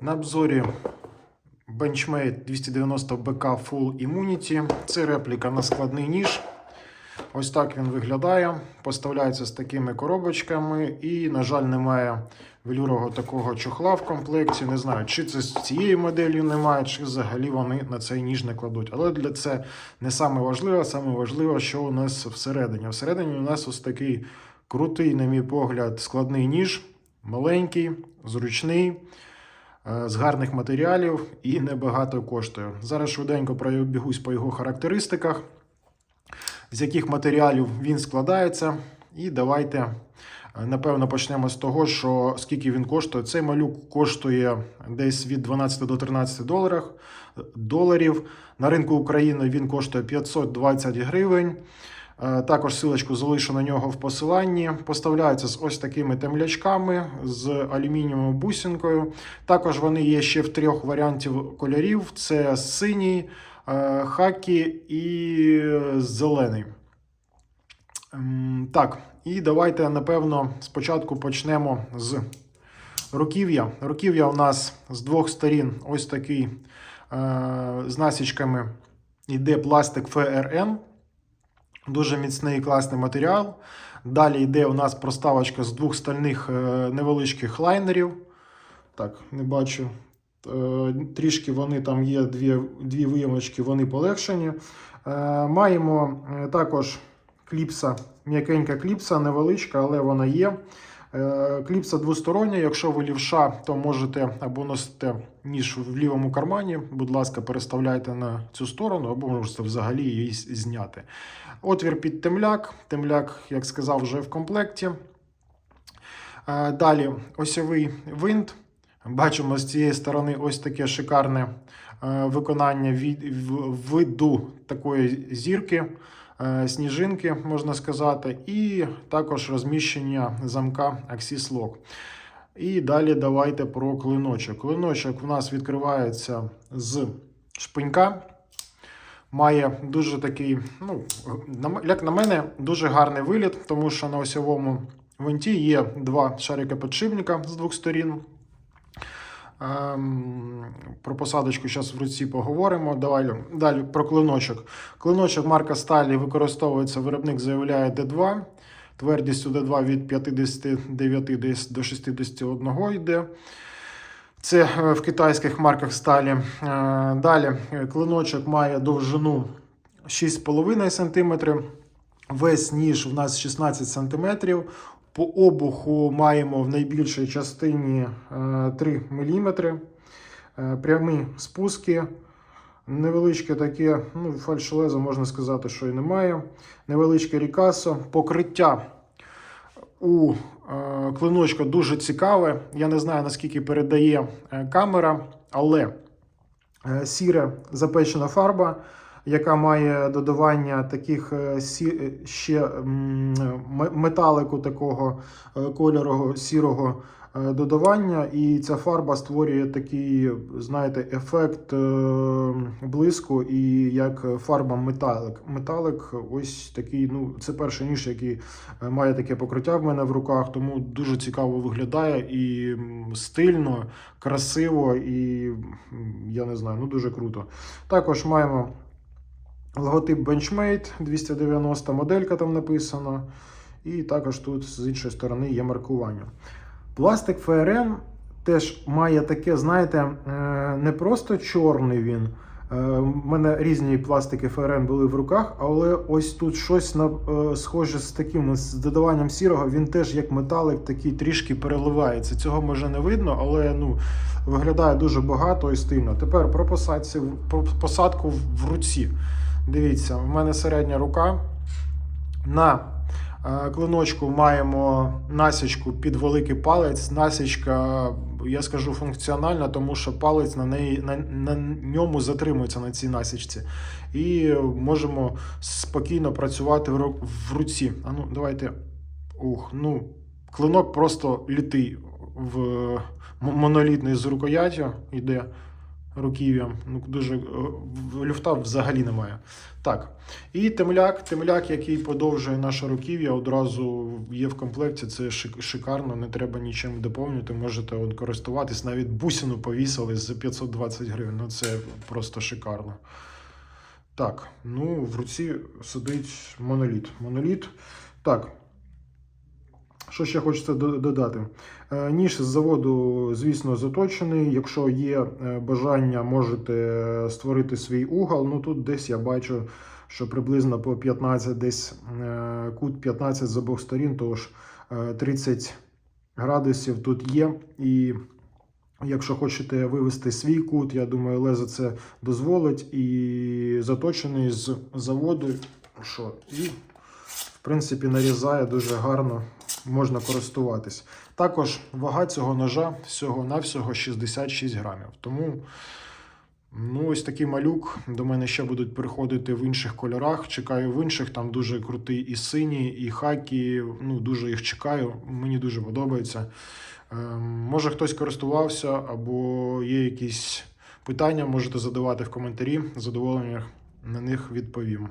На обзорі Benchmade 290 BK Full Immunity. Це репліка на складний ніж. Ось так він виглядає. Поставляється з такими коробочками і, на жаль, немає велюрового такого чохла в комплекті. Не знаю, чи це з цією моделлю немає, чи взагалі вони на цей ніж не кладуть. Але для це не саме важливе, саме важливе, що у нас всередині. Всередині у нас ось такий крутий, на мій погляд, складний ніж, маленький, зручний. Е, З гарних матеріалів і небагато коштує. Зараз швиденько пробігусь по його характеристиках, з яких матеріалів він складається. І давайте, е, напевно, почнемо з того, що скільки він коштує. Цей малюк коштує десь від 12 до 13 доларів. доларів. На ринку України він коштує 520 гривень. Е, Також силочку залишу на нього в посиланні. Поставляються з ось такими темлячками з алюмінієвою бусинкою. Також вони є ще в трьох варіантів кольорів: це синій, е, хакі і зелений. Ем, Так, і давайте, напевно, спочатку почнемо з руків'я. Руків'я у нас з двох сторін ось такий е, з насічками йде пластик ФРН. Дуже міцний і класний матеріал. Далі йде у нас проставочка з двох стальних е, невеличких лайнерів. Так, не бачу. Е, Трішки вони там є дві, дві виємочки, вони полегшені. Е, Маємо також кліпса, м'якенька кліпса, невеличка, але вона є. Е, Кліпса двостороння. Якщо ви лівша, то можете або носите ніж в лівому кармані. Будь ласка, переставляйте на цю сторону, або можете взагалі її зняти. Отвір під темляк. Темляк, як сказав, вже в комплекті. Е, Далі осьовий винт. Бачимо з цієї сторони ось таке шикарне е, виконання від, виду такої зірки, сніжинки, можна сказати, і також розміщення замка Axis Lock. І далі давайте про клиночок. Клиночок у нас відкривається з шпинька. Має дуже такий, ну, як на мене, дуже гарний виліт, тому що на осьовому винті є два шарика підшипника з двох сторін. Ем, Про посадочку зараз в руці поговоримо. Давай, далі про клиночок. Клиночок марка Сталі використовується, виробник заявляє D2. Твердістю D2 від 59 десь до 61 йде. Це е, в китайських марках сталі. Е, Далі е, клиночок має довжину 6,5 см. Весь ніж у нас 16 см. По обуху маємо в найбільшій частині е, 3 мм. Е, Прямі спуски. Невеличке таке, ну, фальшолезо можна сказати, що і немає. Невеличке рікасо. Покриття у е, клиночка дуже цікаве. Я не знаю, наскільки передає е, камера, але е, сіра запечена фарба, яка має додавання таких е, е, ще металику такого е, кольору сірого додавання, і ця фарба створює такий, знаєте, ефект блиску і як фарба металик. Металик, ось такий, ну, це перший ніж, який має таке покриття в мене в руках, тому дуже цікаво виглядає і стильно, красиво, і я не знаю, ну дуже круто. Також маємо логотип Benchmade 290 моделька там написано. І також тут з іншої сторони є маркування. Пластик ФРН теж має таке, знаєте, е, не просто чорний він. Е, У мене різні пластики ФРН були в руках, але ось тут щось на, е, схоже з таким з додаванням сірого, він теж як металик такий трішки переливається. Цього може не видно, але ну, виглядає дуже багато і стильно. Тепер про посадку в руці. Дивіться, в мене середня рука. На е, клиночку маємо насічку під великий палець. Насічка, я скажу, функціональна, тому що палець на, неї, на, на ньому затримується на цій насічці. І можемо спокійно працювати в, в руці. А ну, давайте. Ух, ну, клинок просто літий в монолітний з рукояттю йде. Руків'я. Ну, дуже е, люфта взагалі немає. Так. І темляк, темляк, який подовжує наше руків'я, одразу є в комплекті. Це шикарно, не треба нічим доповнювати. Можете от користуватись. Навіть бусину повісили за 520 гривень. Ну це просто шикарно. Так, ну в руці сидить моноліт. Моноліт. Так. Що ще хочеться додати? Е, Ніж з заводу, звісно, заточений. Якщо є е, бажання, можете створити свій угол. Ну тут десь я бачу, що приблизно по 15, десь е, кут 15 з обох сторін, тож е, 30 градусів тут є. І якщо хочете вивести свій кут, я думаю, лезо це дозволить. І заточений з заводу, що і в принципі нарізає дуже гарно можна користуватись. Також вага цього ножа всього-навсього 66 грамів. Тому ну, ось такий малюк. До мене ще будуть приходити в інших кольорах. Чекаю в інших. Там дуже крутий і синій, і хакі. Ну, дуже їх чекаю. Мені дуже подобається. Ем, може хтось користувався, або є якісь питання, можете задавати в коментарі. З задоволенням на них відповім.